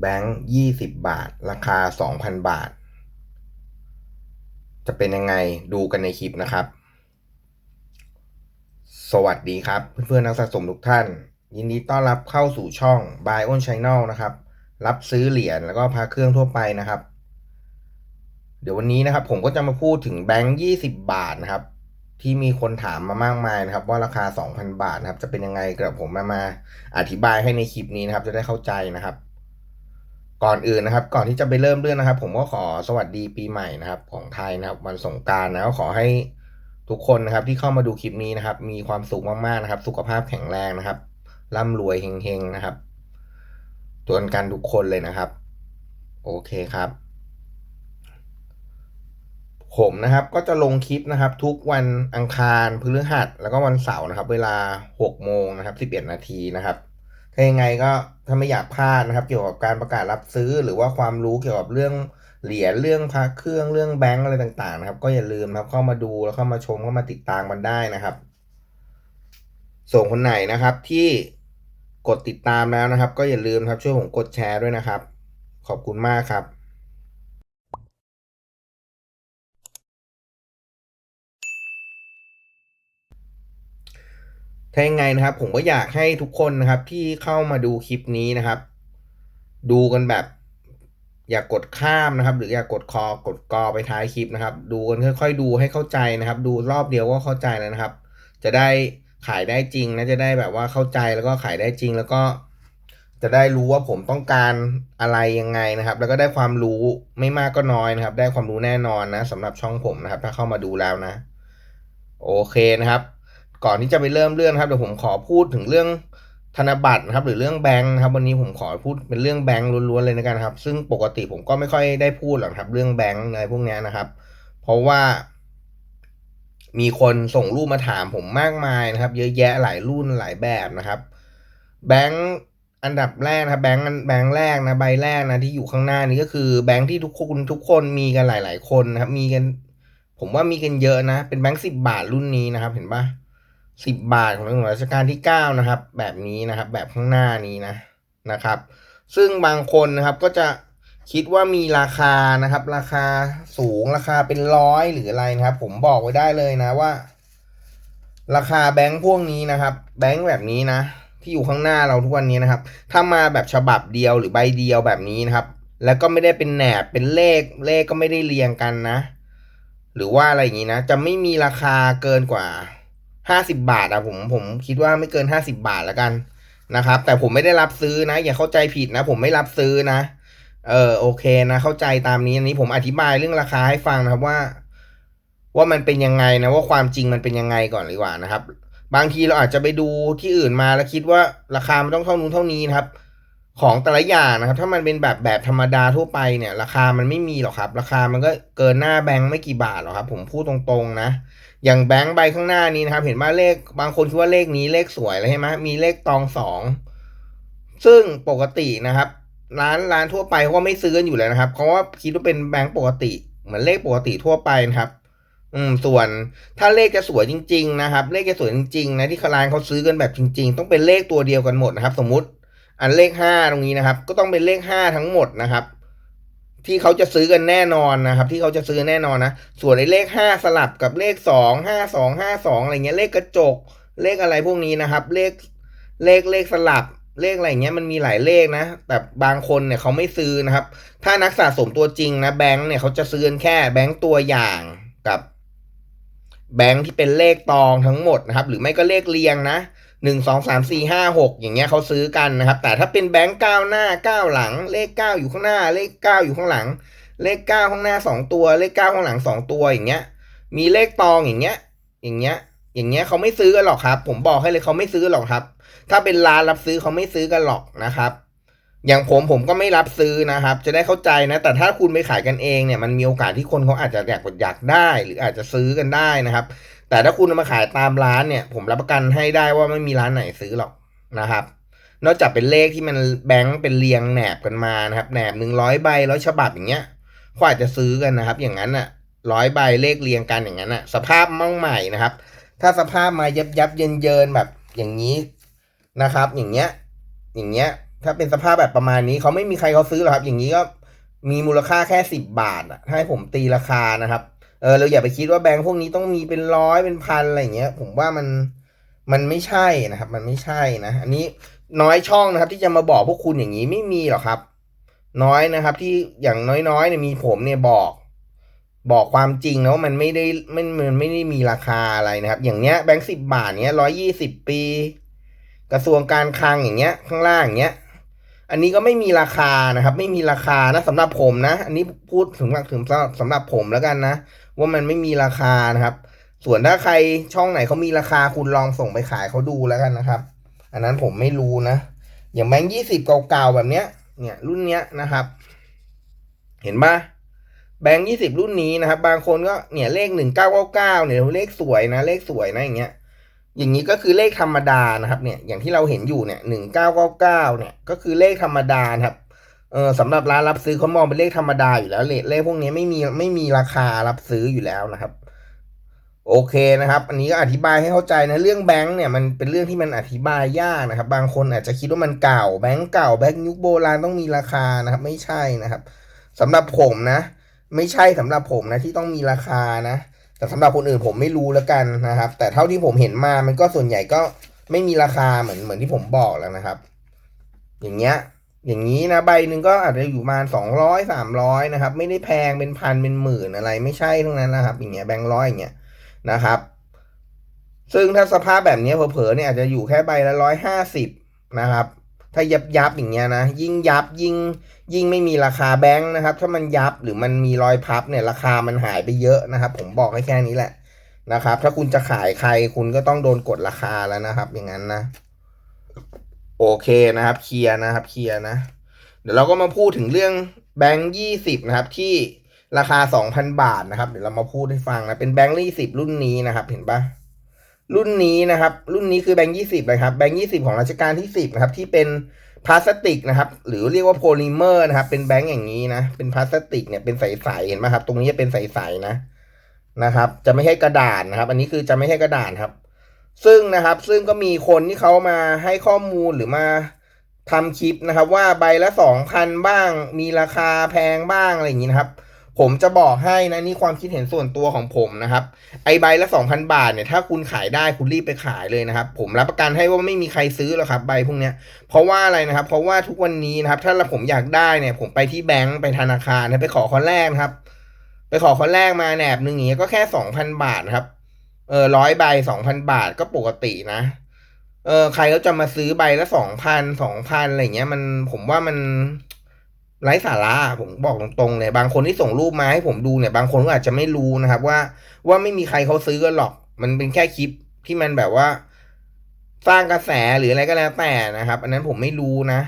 แบงค์ยี่สิบบาท ราคาสองพันบาท จะเป็นยังไงดูกันในคลิปนะครับ สวัสดีครับ เพื่อนๆนักสะสมทุกท่าน ยินดีต้อนรับเข้าสู่ช่อง Buy on Channel นะครับ รับซื้อเหรียญแล้วก็พาเครื่องทั่วไปนะครับ เดี๋ยววันนี้นะครับ ผมก็จะมาพูดถึงแบงค์ยี่สิบบาทนะครับ ที่มีคนถามมามากมายนะครับ ว่าราคา 2,000 บาทนะครับ จะเป็นยังไงกับผมมามาอธิบายให้ในคลิปนี้นะครับ จะได้เข้าใจนะครับ ก่อนอื่นนะครับ ก่อนที่จะไปเริ่มเรื่องนะครับ ผมก็ขอสวัสดีปีใหม่นะครับ ของไทยนะครับ วันสงกรารนะก็ขอให้ทุกคนนะครับ ที่เข้ามาดูคลิปนี้นะครับ มีความสุขมากๆนะครับ สุขภาพแข็งแรงนะครับร่ำรวยเฮงๆนะครับตัวกันทุกคนเลยนะครับ โอเคครับ ผมนะครับ ก็จะลงคลิปนะครับ ทุกวันอังคารพฤหัสแล้วก็วันเสาร์นะครับ เวลา6โมงนะครับ11นาทีนะครับ ถ้ายังไงก็ถ้าไม่อยากพลาดนะครับ เกี่ยวกับการประกาศรับซื้อ หรือว่าความรู้เกี่ยวกับเรื่องเหรียญเรื่องพระเครื่องเรื่องแบงก์อะไรต่าง ๆ นะครับ ก็อย่าลืมครับเข้ามาดูแล้วเข้ามาชมเข้ามาติดตามกันได้นะครับ ส่งคนไหนนะครับที่กดติดตามแล้วนะครับ ก็อย่าลืมครับช่วยผมกดแชร์ด้วยนะครับ ขอบคุณมากครับ ถ้ายังไงนะครับ ผมก็อยากให้ทุกคนนะครับที่เข้ามาดูคลิปนี้นะครับ ดูกันแบบ อย่ากกดข้ามนะครับ หรืออย่ากกดคอกดกอไปท้ายคลิปนะครับ ดูกันค่อย ๆ ดูให้เข้าใจนะครับ ดูรอบเดียวก็เข้าใจแล้วนะครับ จะได้ขายได้จริงนะจะได้แบบว่าเข้าใจแล้วก็ขายได้จริงแล้วก็จะได้รู้ว่าผมต้องการอะไรยังไงนะครับ แล้วก็ได้ความรู้ไม่มากก็น้อยนะครับ ได้ความรู้แน่นอนนะสำหรับช่องผมนะครับ ถ้าเข้ามาดูแล้วนะ โอเคนะครับ ก่อนที่จะไปเริ่มเรื่องครับเดี๋ยวผมขอพูดถึงเรื่องธนบัตรนะครับหรือเรื่องแบงค์นะครับวันนี้ผมขอพูดเป็นเรื่องแบงค์ล้วนๆเลยนะครับ ซึ่งปกติผมก็ไม่ค่อยได้พูดหรอกครับ เรื่องแบงค์อะไรพวกนี้นะครับ เพราะว่า มีคนส่งรูปมาถามผมมากมายนะครับ เยอะแยะหลายรุ่นหลายแบบนะครับ แบงค์อันดับแรกนะครับแบงค์แบงค์แรกนะใบแรกนะที่อยู่ข้างหน้านี้ก็คือแบงค์ที่ทุกคนทุกคนมีกันหลาย ๆ คนนะครับ มีกัน ผมว่ามีกันเยอะนะ เป็นแบงค์สิบบาทรุ่นนี้นะครับ เห็นปะ สิบบาทของในหลวงรัชกาลที่เก้านะครับ แบบนี้นะครับ แบบข้างหน้านี้นะนะครับ ซึ่งบางคนนะครับก็จะคิดว่ามีราคานะครับ ราคาสูงราคาเป็นร้อยหรืออะไรนะครับ ผมบอกไว้ได้เลยนะว่า ราคาแบงค์พวกนี้นะครับ แบงค์แบบนี้นะ ที่อยู่ข้างหน้าเราทุกวันนี้นะครับ ถ้ามาแบบฉบับเดียวหรือใบเดียวแบบนี้นะครับ แล้วก็ไม่ได้เป็นแหนบเป็นเลขเลขก็ไม่ได้เรียงกันนะ หรือว่าอะไรอย่างนี้นะ จะไม่มีราคาเกินกว่า ห้าสิบาทอะผมผมคิดว่าไม่เกินห้าสิบาทแล้วกันนะครับ แต่ผมไม่ได้รับซื้อนะ อย่าเข้าใจผิดนะ ผมไม่รับซื้อนะ เออโอเคนะ เข้าใจตามนี้อันนี้ผมอธิบายเรื่องราคาให้ฟังนะครับว่า ว่ามันเป็นยังไงนะ ว่าความจริงมันเป็นยังไงก่อนดีกว่านะครับ บางทีเราอาจจะไปดูที่อื่นมาแล้วคิดว่าราคามันต้องเท่านู้นเท่านี้นะครับ ของแต่ละอย่างนะครับ ถ้ามันเป็นแบบแบบธรรมดาทั่วไปเนี่ย ราคามันไม่มีหรอกครับ ราคามันก็เกินหน้าแบงค์ไม่กี่บาทหรอกครับ ผมพูดตรงๆนะ อย่างแบงค์ใบข้างหน้านี้นะครับ เห็นว่าเลขบางคนคิดว่าเลขนี้เลขสวยเลยใช่ไหมมีเลขตองสองซึ่งปกตินะครับ ร้านร้านทั่วไปเขาก็ไม่ซื้อกันอยู่แล้วนะครับเพราะว่าคิดว่าเป็นแบงค์ปกติ เหมือนเลขปกติทั่วไปนะครับ อืมส่วนถ้าเลขจะสวยจริง ๆ นะครับ เลขจะสวยจริงๆนะที่ร้านเขาซื้อกันแบบจริง ๆ ต้องเป็นเลขตัวเดียวกันหมดนะครับ สมมติ อันเลขห้าตรงนี้นะครับ ก็ต้องเป็นเลขห้าทั้งหมดนะครับ ที่เขาจะซื้อกันแน่นอนนะครับ ที่เขาจะซื้อแน่นอนนะ ส่วนไอ้เลขห้าสลับกับเลขสองห้าสองห้าสองอะไรเงี้ยเลขกระจก เลขอะไรพวกนี้นะครับ เลขเลขเลขสลับเลขอะไรเงี้ยมันมีหลายเลขนะ แต่บางคนเนี่ยเขาไม่ซื้อนะครับ ถ้านักสะสมตัวจริงนะแบงค์เนี่ยเขาจะซื้อแค่แบงค์ตัวอย่างกับแบงค์ที่เป็นเลขตองทั้งหมดนะครับ หรือไม่ก็เลขเรียงนะ หนึ่งสองสามสี่ห้าหกอย่างเงี้ยเขาซื้อกันนะครับ แต่ถ้าเป็นแบงค์เก้าหน้าเก้าหลัง เลขเก้าอยู่ข้างหน้า เลขเก้าอยู่ข้างหลัง เลขเก้าข้างหน้าสองตัว เลขเก้าข้างหลังสองตัวอย่างเงี้ย มีเลขตองอย่างเงี้ย อย่างเงี้ย อย่างเงี้ยเขาไม่ซื้อกันหรอกครับ ผมบอกให้เลยเขาไม่ซื้อหรอกครับ ถ้าเป็นร้านรับซื้อเขาไม่ซื้อกันหรอกนะครับ อย่างผมผมก็ไม่รับซื้อนะครับ จะได้เข้าใจนะ แต่ถ้าคุณไปขายกันเองเนี่ยมันมีโอกาสที่คนเขาอาจจะอยากอยากได้ หรืออาจจะซื้อกันได้นะครับ แต่ถ้าคุณเอามาขายตามร้านเนี่ย ผมรับประกันให้ได้ว่าไม่มีร้านไหนซื้อหรอกนะครับ นอกจากเป็นเลขที่มันแบงค์เป็นเรียงแหนบกันมานะครับแหนบหนึ่งร้อยใบร้อยฉบับอย่างเงี้ยเขาอาจจะซื้อกันนะครับ อย่างนั้นอะร้อยใบเลขเรียงกันอย่างนั้นอะ สภาพมั่งใหม่นะครับ ถ้าสภาพมายับยับเยินเยินแบบอย่างนี้นะครับ อย่างเงี้ย อย่างเงี้ย ถ้าเป็นสภาพแบบประมาณนี้เขาไม่มีใครเขาซื้อหรอกครับ อย่างนี้ก็มีมูลค่าแค่สิบบาทอะถ้าให้ผมตีราคานะครับ เออเราอย่าไปคิดว่าแบงค์พวกนี้ต้องมีเป็นร้อยเป็นพันอะไรเงี้ย ผมว่ามันมันไม่ใช่นะครับ มันไม่ใช่นะ อันนี้น้อยช่องนะครับ ที่จะมาบอกพวกคุณอย่างนี้ไม่มีหรอกครับ น้อยนะครับ ที่อย่างน้อยๆเนี่ยมีผมเนี่ยบอก บอกความจริงนะว่ามันไม่ได้ไม่มันไม่ได้มีราคาอะไรนะครับ อย่างเนี้ยแบงค์สิบบาทเนี้ยร้อยี่สิบปี กระทรวงการคลังอย่างเงี้ย ข้างล่างอย่างเงี้ยอันนี้ก็ไม่มีราคานะครับ ไม่มีราคานะสำหรับผมนะ อันนี้พูดถึงถึงสำหรับสำหรับผมแล้วกันนะ ว่ามันไม่มีราคานะครับ ส่วนถ้าใครช่องไหนเขามีราคาคุณลองส่งไปขายเขาดูแล้วกันนะครับ อันนั้นผมไม่รู้นะ อย่างแบงค์ยี่สิบเก่าๆแบบเนี้ย เนี่ยรุ่นเนี้ยนะครับ เห็นปะแบงค์ยี่สิบรุ่นนี้นะครับ บางคนก็เนี่ยเลขหนึ่งเก้าเก้าเก้าเนี่ยเลขสวยนะ เลขสวยนะอย่างเงี้ย อย่างนี้ก็คือเลขธรรมดานะครับ เนี่ยอย่างที่เราเห็นอยู่เนี่ยหนึ่งเก้าเก้าเก้าเนี่ยก็คือเลขธรรมดานะครับ เออสำหรับร้านรับซื้อเขามองเป็นเลขธรรมดาอยู่แล้วเลขเลขพวกนี้ไม่มีไม่มีราคารับซื้ออยู่แล้วนะครับ โอเคนะครับ อันนี้ก็อธิบายให้เข้าใจนะเรื่องแบงค์เนี่ยมันเป็นเรื่องที่มันอธิบายยากนะครับ บางคนอาจจะคิดว่ามันเก่าแบงค์เก่าแบงค์ยุคโบราณต้องมีราคานะครับ ไม่ใช่นะครับสำหรับผมนะ ไม่ใช่สำหรับผมนะที่ต้องมีราคานะแต่สำหรับคนอื่นผมไม่รู้แล้วกันนะครับ แต่เท่าที่ผมเห็นมามันก็ส่วนใหญ่ก็ไม่มีราคาเหมือนเหมือนที่ผมบอกแล้วนะครับ อย่างเงี้ย อย่างนี้นะใบหนึ่งก็อาจจะอยู่ประมาณสองร้อยสามร้อยนะครับ ไม่ได้แพงเป็นพันเป็นหมื่นอะไร ไม่ใช่ทั้งนั้นนะครับ อย่างเงี้ยแบงค์ร้อยอย่างเงี้ยนะครับ ซึ่งถ้าสภาพแบบนี้เผลอๆเนี่ยอาจจะอยู่แค่ใบละร้อยห้าสิบนะครับ ถ้ายับยับอย่างเงี้ยนะ ยิ่งยับยิ่งยิ่งไม่มีราคาแบงค์นะครับ ถ้ามันยับหรือมันมีรอยพับเนี่ยราคามันหายไปเยอะนะครับ ผมบอกให้แค่นี้แหละนะครับ ถ้าคุณจะขายใครคุณก็ต้องโดนกดราคาแล้วนะครับ อย่างนั้นนะ โอเคนะครับเคลียร์นะครับเคลียร์นะ เดี๋ยวเราก็มาพูดถึงเรื่องแบงค์ยี่สิบนะครับที่ราคาสองพันบาทนะครับ เดี๋ยวเรามาพูดให้ฟังนะเป็นแบงค์ยี่สิบรุ่นนี้นะครับเห็นปะรุ่นนี้นะครับ รุ่นนี้คือแบงค์ยี่สิบนะครับแบงค์ยี่สิบของรัชกาลที่สิบนะครับที่เป็นพลาสติกนะครับ หรือเรียกว่าโพลิเมอร์นะครับ เป็นแบงค์อย่างนี้นะ เป็นพลาสติกเนี่ยเป็นใสๆเห็นไหมครับ ตรงนี้จะเป็นใสๆนะนะครับ จะไม่ใช่กระดาษนะครับ อันนี้คือจะไม่ใช่กระดาษครับ ซึ่งนะครับซึ่งก็มีคนที่เขามาให้ข้อมูลหรือมาทำคลิปนะครับว่าใบละสองพันบ้าง มีราคาแพงบ้างอะไรอย่างนี้นะครับ ผมจะบอกให้นะนี่ความคิดเห็นส่วนตัวของผมนะครับ ไอใบละสองพันบาทเนี่ยถ้าคุณขายได้คุณรีบไปขายเลยนะครับ ผมรับประกันให้ว่าไม่มีใครซื้อหรอกครับใบพวกเนี้ยเพราะว่าอะไรนะครับ เพราะว่าทุกวันนี้นะครับ ถ้าผมอยากได้เนี่ย ผมไปที่แบงก์ไปธนาคารนะไปขอคนแรกนะครับ ไปขอคนแรกมาแหนบหนึ่งอย่างเงี้ยก็แค่สองพันบาทครับ เออร้อยใบสองพันบาทก็ปกตินะเออใครเขาจะมาซื้อใบละสองพันสองพันอะไรเงี้ยมันผมว่ามันไร้สาระผมบอกตรงๆเลยบางคนที่ส่งรูปมาให้ผมดูเนี่ย บางคนก็อาจจะไม่รู้นะครับ ว่าว่าไม่มีใครเขาซื้อกันหรอก มันเป็นแค่คลิปที่มันแบบว่า สร้างกระแสหรืออะไรก็แล้วแต่นะครับ อันนั้นผมไม่รู้นะ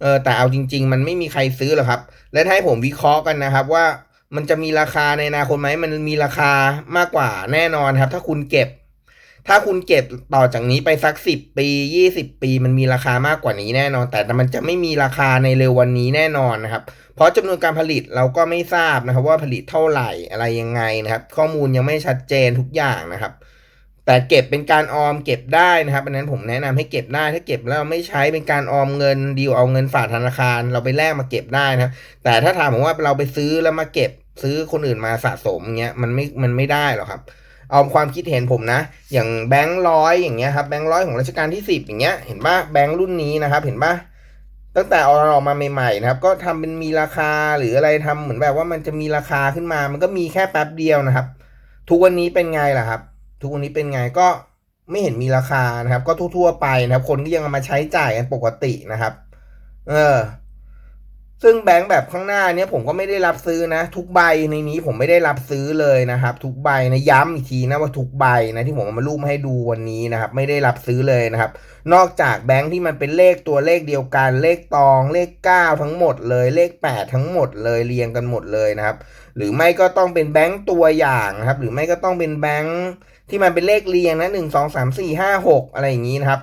เออแต่เอาจริง ๆ มันไม่มีใครซื้อหรอกครับ และถ้าให้ผมวิเคราะห์กันนะครับ ว่า มันจะมีราคาในอนาคตไหมมันมีราคามากกว่าแน่นอนครับ ถ้าคุณเก็บ ถ้าคุณเก็บต่อจากนี้ไปสักสิบปียี่สิบปี มันมีราคามากกว่านี้แน่นอน แต่มันจะไม่มีราคาในเร็ววันนี้แน่นอนนะครับ เพราะจำนวนการผลิตเราก็ไม่ทราบนะครับ ว่าผลิตเท่าไหร่อะไรยังไงนะครับ ข้อมูลยังไม่ชัดเจนทุกอย่างนะครับแต่เก็บเป็นการออมเก็บได้นะครับอันนั้นผมแนะนำให้เก็บได้ถ้าเก็บแล้วไม่ใช้เป็นการออมเงินดีลเอาเงินฝากธนาคาร เราไปแลกมาเก็บได้นะแต่ถ้าถามผมว่าเราไปซื้อแล้วมาเก็บ ซื้อคนอื่นมาสะสมเงี้ยมันไม่มันไม่ได้หรอกครับ เอาความคิดเห็นผมนะ อย่างแบงค์ร้อยอย่างเงี้ยครับแบงค์ร้อยของรัชกาลที่สิบอย่างเงี้ยเห็นปะแบงค์รุ่นนี้นะครับ เห็นปะตั้งแต่เอาออกมาใหม่ๆนะครับ ก็ทำเป็นมีราคาหรืออะไรทำเหมือนแบบว่ามันจะมีราคาขึ้นมา มันก็มีแค่แป๊บเดียวนะครับ ทุกวันนี้เป็นไงล่ะครับ ทุกวันนี้เป็นไงก็ไม่เห็นมีราคานะครับ ก็ทั่วๆไปนะครับ คนก็ยังเอามาใช้จ่ายกันปกตินะครับ เออ ซึ่งแบงค์แบบข้างหน้าเนี้ยผมก็ไม่ได้รับซื้อนะ ทุกใบในนี้ผมไม่ได้รับซื้อเลยนะครับ ทุกใบนะย้ำอีกทีนะว่าทุกใบนะที่ผมเอามารูปมาให้ดูวันนี้นะครับ ไม่ได้รับซื้อเลยนะครับ นอกจากแบงค์ที่มันเป็นเลขตัวเลขเดียวกัน เลขตองเลขเก้าทั้งหมดเลย เลขแปดทั้งหมดเลยเรียงกันหมดเลยนะครับ หรือไม่ก็ต้องเป็นแบงค์ตัวอย่างนะครับ หรือไม่ก็ต้องเป็นแบงค์ที่มันเป็นเลขเรียงนะหนึ่งสองสามสี่ห้าหกอะไรอย่างนี้นะครับ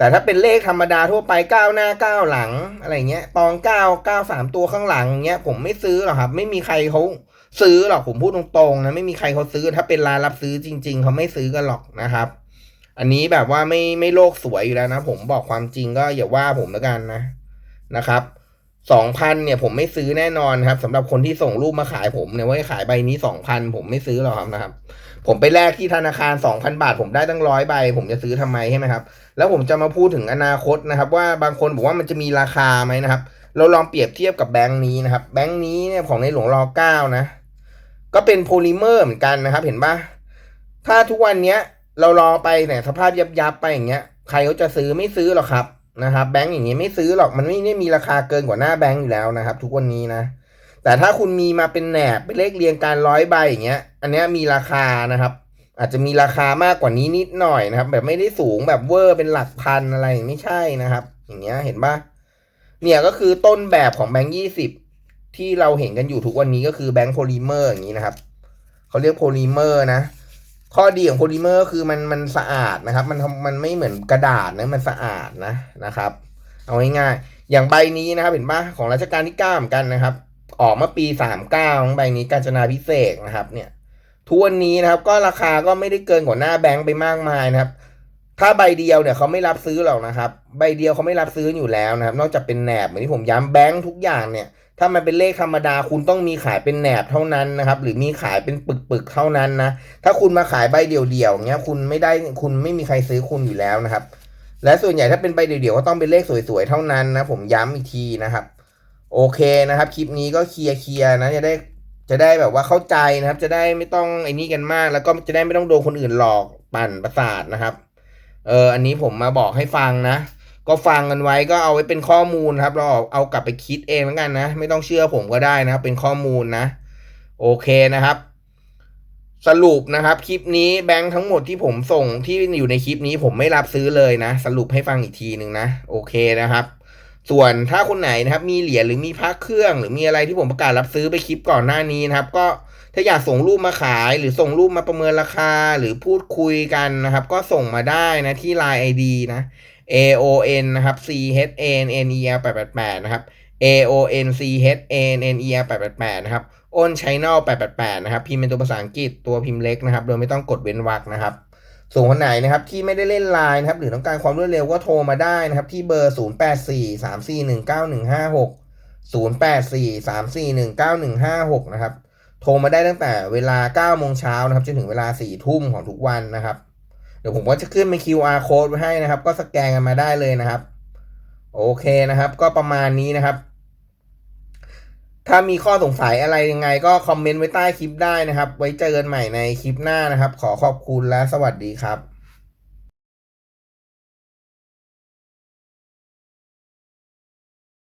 แต่ถ้าเป็นเลขธรรมดาทั่วไปเก้าหน้าเก้าหลังอะไรเงี้ย ตองเก้าเก้าสามตัวข้างหลังเงี้ยผมไม่ซื้อหรอกครับ ไม่มีใครเขาซื้อหรอกผมพูดตรงๆนะไม่มีใครเขาซื้อ ถ้าเป็นร้านรับซื้อจริง ๆเขาไม่ซื้อกันหรอกนะครับ อันนี้แบบว่าไม่ไม่โลกสวยอยู่แล้วนะ ผมบอกความจริงก็อย่าว่าผมแล้วกันนะนะครับสองพันเนี่ยผมไม่ซื้อแน่นอนครับสำหรับคนที่ส่งรูปมาขายผมเนี่ยว่าขายใบนี้สองพันผมไม่ซื้อหรอกครับนะครับ ผมไปแลกที่ธนาคารสองพันบาท ผมได้ตั้งร้อยใบ ผมจะซื้อทำไมใช่ไหมครับ แล้วผมจะมาพูดถึงอนาคตนะครับ ว่าบางคนบอกว่ามันจะมีราคาไหมนะครับ เราลองเปรียบเทียบกับแบงค์นี้นะครับ แบงค์นี้เนี่ยของในหลวงรอเก้านะ ก็เป็นโพลิเมอร์เหมือนกันนะครับ เห็นปะถ้าทุกวันเนี้ยเรารอไปเนี่ยสภาพยับยับไปอย่างเงี้ย ใครเขาจะซื้อไม่ซื้อหรอกครับนะครับ แบงค์อย่างเงี้ยไม่ซื้อหรอก มันไม่ได้มีราคาเกินกว่าหน้าแบงค์อยู่แล้วนะครับ ทุกวันนี้นะ แต่ถ้าคุณมีมาเป็นแหนบเป็นเลขเรียงการร้อยใบอย่างเงี้ย อันเนี้ยมีราคานะครับ อาจจะมีราคามากกว่านี้นิดหน่อยนะครับ แบบไม่ได้สูงแบบเวอร์เป็นหลักพันอะไรไม่ใช่นะครับ อย่างเงี้ยเห็นปะเนี่ยก็คือต้นแบบของแบงค์ยี่สิบที่เราเห็นกันอยู่ทุกวันนี้ก็คือแบงค์โพลิเมอร์อย่างนี้นะครับเขาเรียกโพลิเมอร์นะ ข้อดีของโพลิเมอร์คือมันมันสะอาดนะครับ มันมันไม่เหมือนกระดาษนะมันสะอาดนะนะครับ เอาง่ายๆอย่างใบนี้นะครับเห็นปะของรัชกาลที่เก้าเหมือนกันนะครับ ออกมื่อปีสามเก้าใบนี้กาญจนาพิเศษนะครับ เนี่ยทุกวันนี้นะครับก็ราคาก็ไม่ได้เกินกว่าหน้าแบงค์ไปมากมายนะครับ ถ้าใบเดียวเนี่ยเขาไม่รับซื้อหรอกนะครับ ใบเดียวเขาไม่รับซื้ออยู่แล้วนะครับ นอกจากเป็นแหนบเหมือนที่ผมย้ำแบงค์ทุกอย่างเนี่ย ถ้ามันเป็นเลขธรรมดาคุณต้องมีขายเป็นแหนบเท่านั้นนะครับ หรือมีขายเป็นปึกๆเท่านั้นนะถ้าคุณมาขายใบเดียวๆเงี้ยคุณไม่ได้คุณไม่มีใครซื้อคุณอยู่แล้วนะครับ และส่วนใหญ่ถ้าเป็นใบเดียวๆก็ต้องเป็นเลขสวยๆเท่านั้นนะผมย้ำอีกทีนะครับ โอเคนะครับ คลิปนี้ก็เคลียร์เคลียร์นะจะได้จะได้แบบว่าเข้าใจนะครับ จะได้ไม่ต้องไอ้นี่กันมาก แล้วก็จะได้ไม่ต้องโดนคนอื่นหลอกปั่นประสาทนะครับ เอออันนี้ผมมาบอกให้ฟังนะ ก็ฟังกันไว้ก็เอาไว้เป็นข้อมูลครับ เราเอากลับไปคิดเองแล้วกันนะ ไม่ต้องเชื่อผมก็ได้นะครับ เป็นข้อมูลนะ โอเคนะครับ สรุปนะครับ คลิปนี้แบงค์ทั้งหมดที่ผมส่งที่อยู่ในคลิปนี้ผมไม่รับซื้อเลยนะ สรุปให้ฟังอีกทีหนึ่งนะ โอเคนะครับ ส่วนถ้าคนไหนนะครับมีเหรียญหรือมีพระเครื่องหรือมีอะไรที่ผมประกาศรับซื้อไปคลิปก่อนหน้านี้นะครับ ก็ถ้าอยากส่งรูปมาขาย หรือส่งรูปมาประเมินราคาหรือพูดคุยกันนะครับ ก็ส่งมาได้นะที่ Line ID นะ A O N นะครับ C H A N N E L 888นะครับ A O N C H A N N E L 888นะครับอ้น Channel 888นะครับ พิมพ์เป็นตัวภาษาอังกฤษตัวพิมพ์เล็กนะครับ โดยไม่ต้องกดเว้นวรรคนะครับ ส่วนคนไหนนะครับที่ไม่ได้เล่นไลน์นะครับหรือต้องการความรวดเร็วก็โทรมาได้นะครับ ที่เบอร์ 0 8 4 3 4 1 9 1 5 6 0 8 4 3 4 1 9 1 5 6 นะครับ โทรมาได้ตั้งแต่เวลา9โมงเช้านะครับจนถึงเวลา4ทุ่มของทุกวันนะครับ เดี๋ยวผมก็จะขึ้นเป็น QR code ไว้ให้นะครับ ก็สแกนกันมาได้เลยนะครับ โอเคนะครับ ก็ประมาณนี้นะครับ ถ้ามีข้อสงสัยอะไรยังไงก็คอมเมนต์ไว้ใต้คลิปได้นะครับ ไว้เจอกันใหม่ในคลิปหน้านะครับ ขอขอบคุณและสวัสดีครับ